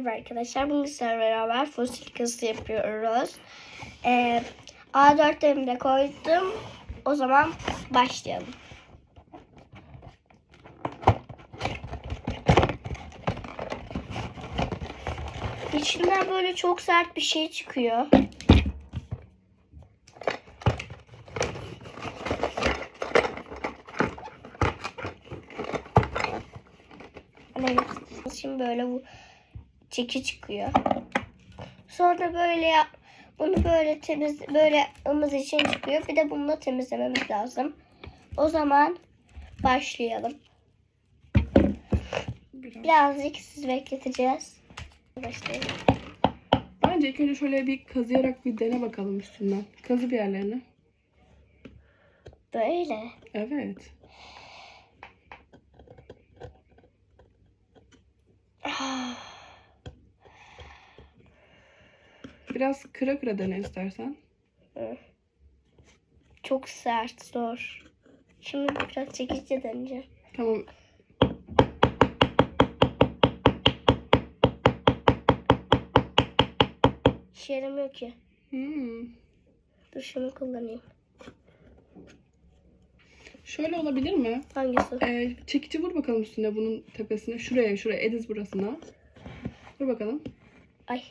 Merhaba arkadaşlar. Bugün sizlerle beraber fosil kazısı yapıyoruz. Ee, A4'lerimi de koydum. O zaman başlayalım. İçinden böyle çok sert bir şey çıkıyor. Şimdi böyle bu çeki çıkıyor. Sonra böyle yap, bunu böyle temiz böyle yapmamız için çıkıyor. Bir de bununla temizlememiz lazım. O zaman başlayalım. Biraz. Birazcık siz bekleteceğiz. Başlayalım. Bence ilk önce şöyle bir kazıyarak bir dene bakalım üstünden. Kazı bir yerlerini. Böyle. Evet. Biraz kıra kıra dene istersen. Çok sert, zor. Şimdi biraz çekici deneyeceğim. Tamam. İşe yaramıyor ki. Hmm. Dur şunu kullanayım. Şöyle olabilir mi? Hangisi? Ee, çekici vur bakalım üstüne bunun tepesine. Şuraya, şuraya. Ediz burasına. Vur bakalım. Ay.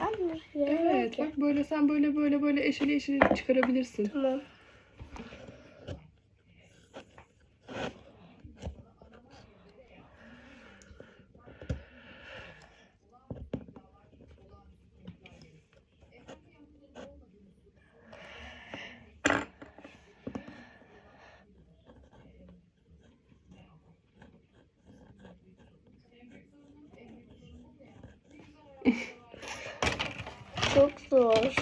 Anne, yaramıyor Evet. Bak böyle sen böyle böyle böyle eşeli eşeli çıkarabilirsin. Tamam. Çok zor.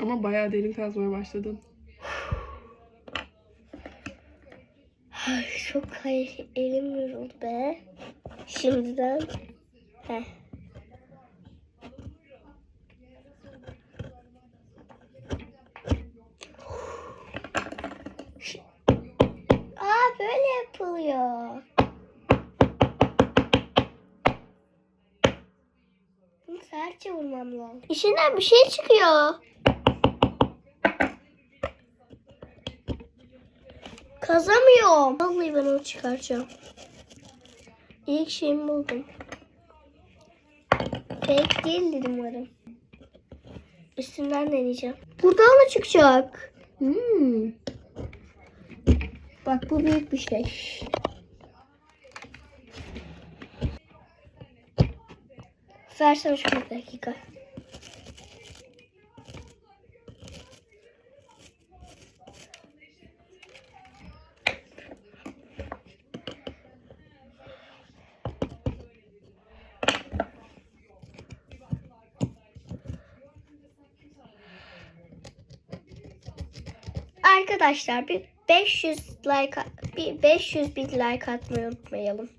Ama bayağı derin kazmaya başladın. Ay çok hayır elim yoruldu be. Şimdiden. Heh. Aa böyle yapılıyor. Bunu sertçe vurmam lazım. İçinden bir şey çıkıyor. Kazamıyorum. Vallahi ben onu çıkaracağım. İlk şeyimi buldum. Fake değildir umarım. Üstünden deneyeceğim. Buradan da çıkacak. Hmm. Bak bu büyük bir şey. Versene bir dakika. Arkadaşlar bir 500 like bir 500 bin like atmayı unutmayalım.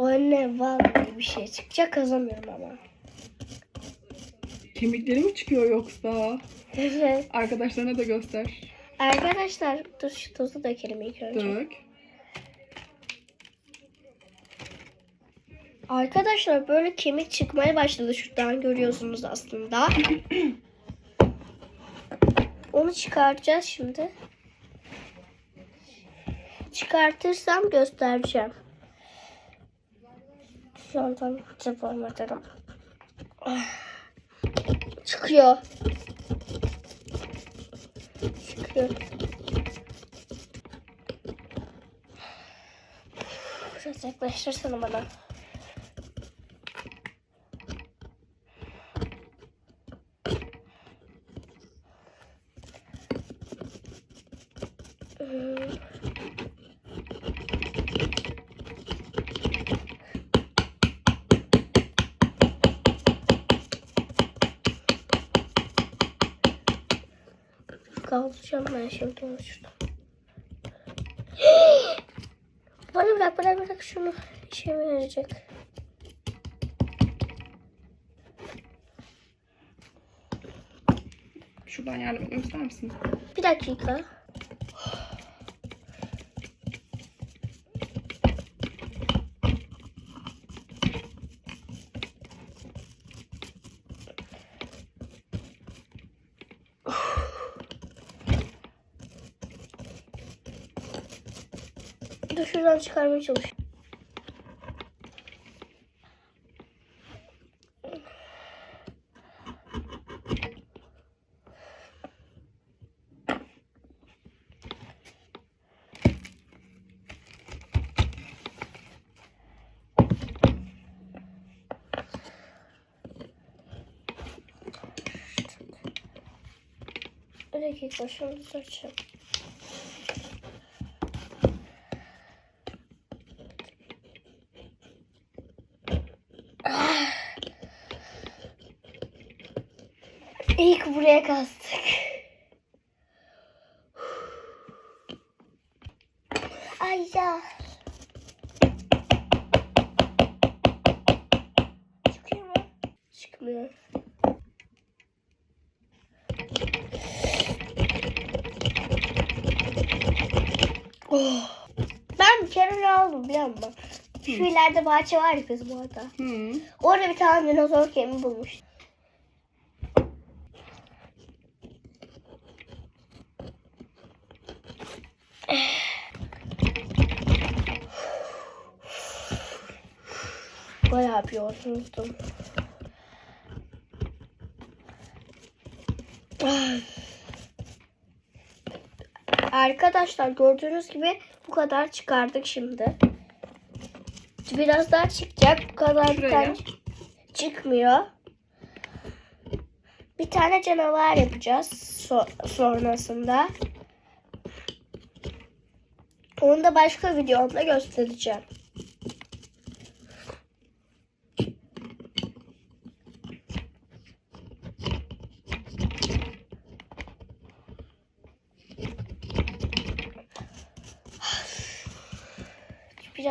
Anne vallahi bir şey çıkacak kazamıyorum ama. Kemikleri mi çıkıyor yoksa? Evet. Arkadaşlarına da göster. Arkadaşlar dur şu tozu dökelim ilk önce. Dök. Arkadaşlar böyle kemik çıkmaya başladı şuradan görüyorsunuz aslında. Onu çıkaracağız şimdi. Çıkartırsam göstereceğim. Şu an tam devam ederim. Ah. Çıkıyor. Çıkıyor. Biraz yaklaştırsana bana. Kaldıracağım ben şimdi onu şuradan. bana bırak bırak bırak şunu. İşe yarayacak. Şuradan yardım etmek ister misiniz? Bir dakika. Şuradan çıkarmaya çalışıyorum. Bir dakika şunu düzelteceğim. İlk buraya kastık. Ay ya. Çıkıyor mu? Çıkmıyor. Oh. Ben bir kere ne aldım biliyor musun? Şu ileride bahçe var ya kızım orada. Hı. Orada bir tane dinozor kemiği bulmuş. Bayağı bir yorgunum. Arkadaşlar gördüğünüz gibi bu kadar çıkardık şimdi. Biraz daha çıkacak. Bu kadar bir tane çıkmıyor. Bir tane canavar yapacağız so- sonrasında. Onu da başka videomda göstereceğim.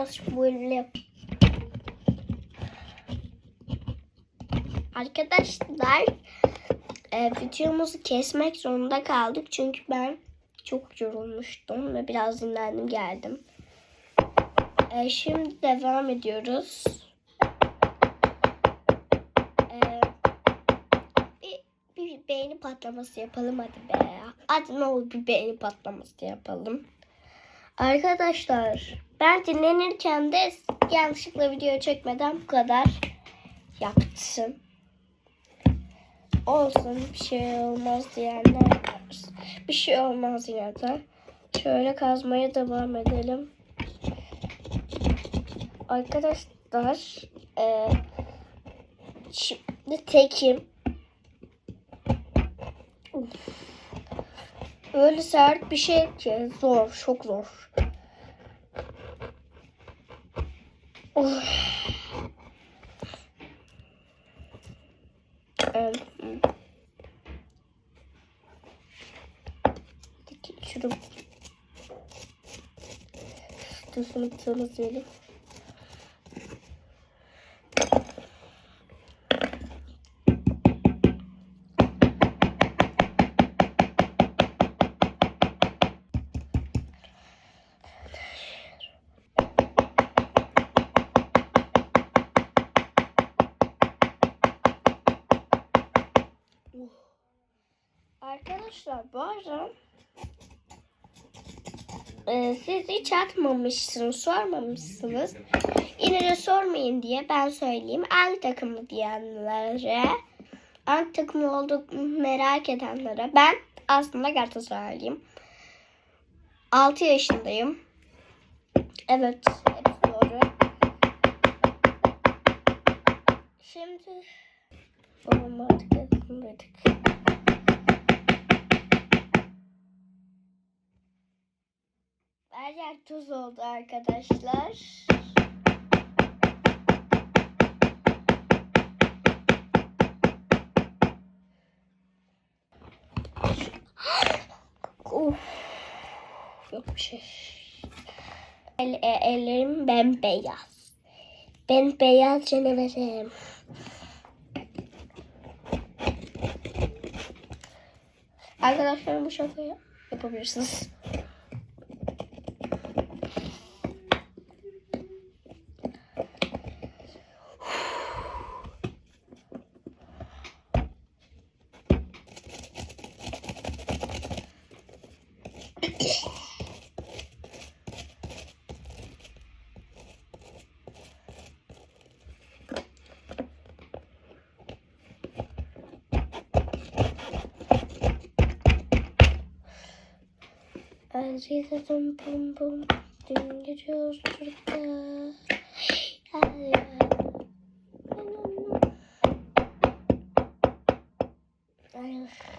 Biraz böyle. Arkadaşlar e, videomuzu kesmek zorunda kaldık çünkü ben çok yorulmuştum ve biraz dinlendim geldim. E, şimdi devam ediyoruz. E, bir beğeni patlaması yapalım hadi be. Hadi ne olur bir beğeni patlaması yapalım. Arkadaşlar ben dinlenirken de yanlışlıkla video çekmeden bu kadar yaptım. Olsun bir şey olmaz diyenler. Bir şey olmaz yine de. Şöyle kazmaya devam edelim. Arkadaşlar e, şimdi tekim. Öyle sert bir şey ki zor, çok zor. Of. Em, Şunu Şunu temizleyelim. Arkadaşlar bazen e, siz hiç atmamışsınız, sormamışsınız. Yine sormayın diye ben söyleyeyim. Hangi takımlı diyenlere, hangi takımlı olduğunu merak edenlere ben aslında Galatasaraylıyım. 6 yaşındayım. Evet, hepsi doğru. Şimdi babam artık yakındaydık. Her yer tuz oldu arkadaşlar. Uf. Yok bir şey. El, e, ellerim bembeyaz. Ben beyaz canavarım. Arkadaşlar bu şakayı yapabilirsiniz. Azizim bum bum dün gece uçurdu. Ay, ay.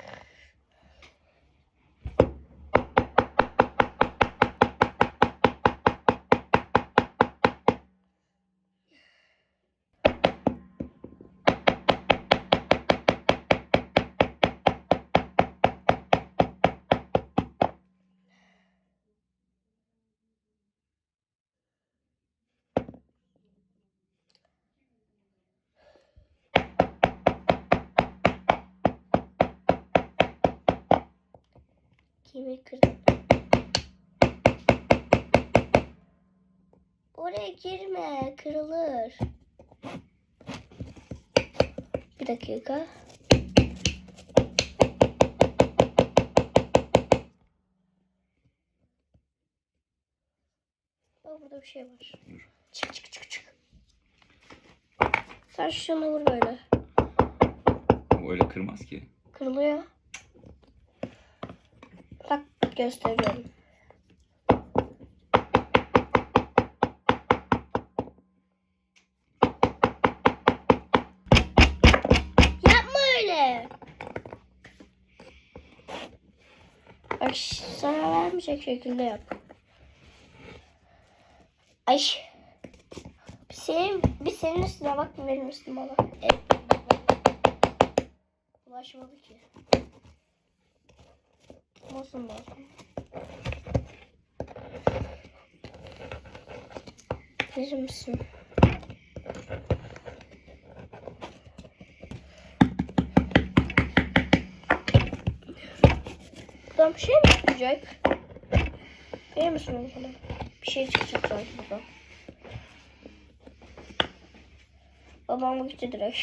Kimi kırdım? Oraya girme, kırılır. Bir dakika. Bak burada bir şey var. Çık çık çık çık. Sen şunu vur böyle. O öyle kırmaz ki. Kırılıyor. Gösteriyorum. Yapma öyle. Ş- sana vermeyecek şekilde yap. Ay. Bir senin, bir senin üstüne bak bir benim üstüme bak. Evet. Ulaşmadı ki. Olsun olsun. Verir misin? Buradan bir şey mi çıkacak? Verir misin onu bana? Bir şey çıkacak sanki buradan. Babam gitti direkt.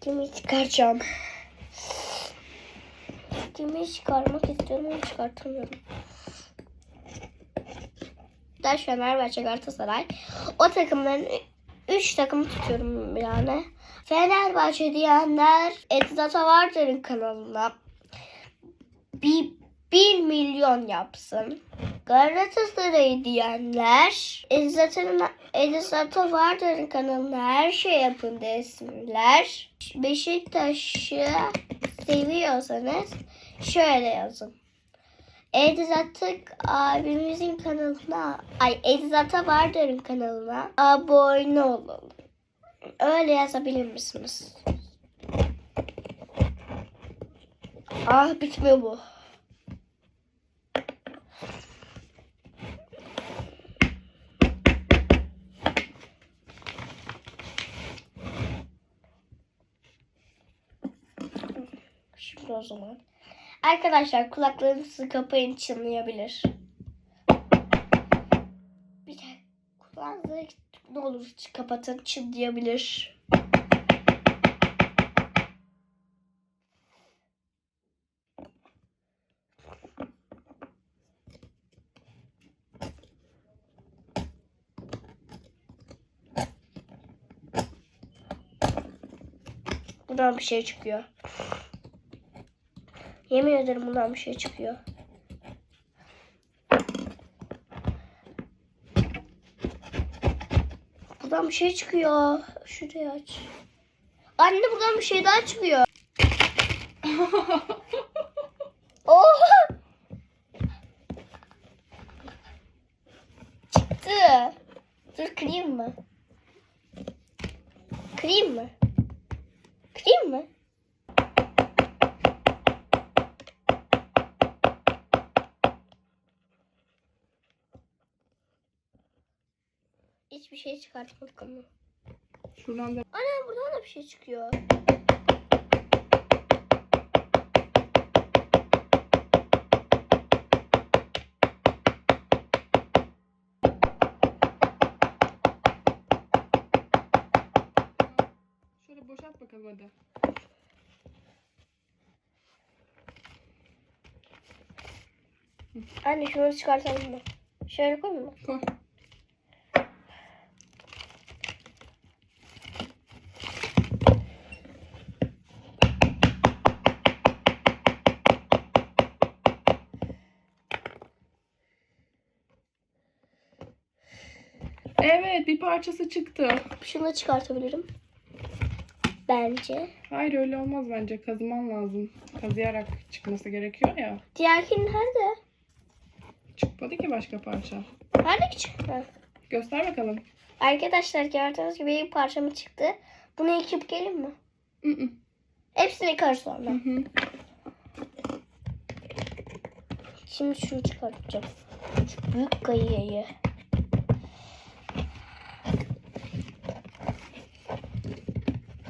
Kimi çıkaracağım? Kimi çıkarmak istiyorum ama çıkartamıyorum. Daş Fenerbahçe Galatasaray. O takımların 3 takımı tutuyorum yani. Fenerbahçe diyenler Edzata Vardar'ın kanalına bir 1 milyon yapsın. Galatasaray diyenler Edzata'nın Edzata Vardar'ın kanalına her şey yapın desinler. Beşiktaş'ı seviyorsanız şöyle yazın. Edzatık abimizin kanalına, ay Edzata Vardar'ın kanalına abone olun. Öyle yazabilir misiniz? Ah bitmiyor bu. Şimdi o zaman. Arkadaşlar kulaklarınızı kapayın çınlayabilir. Bir de kulağınızı ne olur kapatın çınlayabilir. Buradan bir şey çıkıyor. Yemin ederim bundan bir şey çıkıyor. Buradan bir şey çıkıyor. Şurayı aç. Anne buradan bir şey daha çıkıyor. Oha! Çıktı. Dur kırayım mı? Kırayım mı? Kırayım mı? hiçbir şey çıkartmadık ama. Şuradan da... Ana buradan da bir şey çıkıyor. Şöyle boşalt bakalım hadi. Anne şunu çıkartalım mı? Şöyle koyayım mı? Koy. Evet bir parçası çıktı. Şunu da çıkartabilirim. Bence. Hayır öyle olmaz bence. Kazıman lazım. Kazıyarak çıkması gerekiyor ya. Diğerkinin nerede? Çıkmadı ki başka parça. Nerede ki çıktı? Göster bakalım. Arkadaşlar gördüğünüz gibi bir parçamı çıktı. Bunu yıkayıp gelin mi? Hı hı. Hepsini yıkarız Hı sonra. hı. Şimdi şunu çıkartacağım. Şu büyük kayayı.